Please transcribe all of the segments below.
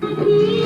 你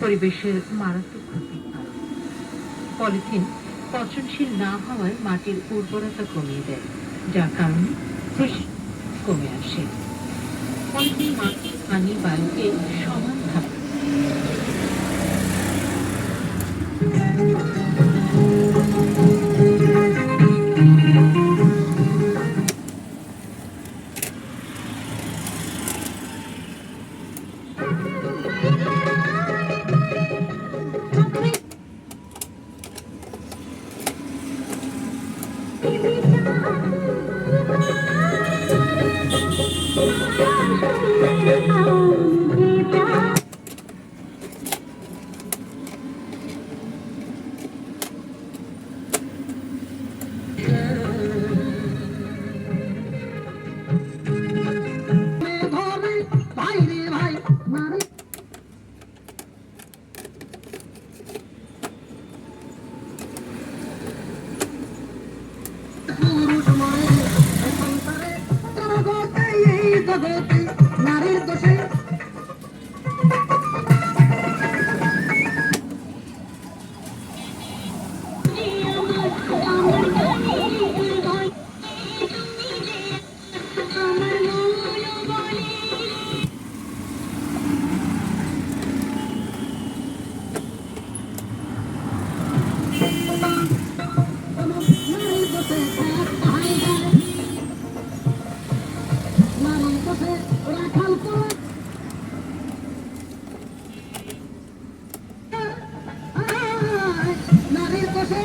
পরিবেশের মারাত্মক কারণ পলিথিন পচনশীল না হওয়ায় মাটির উর্বরতা কমিয়ে দেয়, যার কারণে কৃষি কমে আসে। পলিথিন মাটি, পানি, বায়ুকে সমানভাবে ধরে জগতে নারীর দোষে পথে রাখাল নারীর কোষে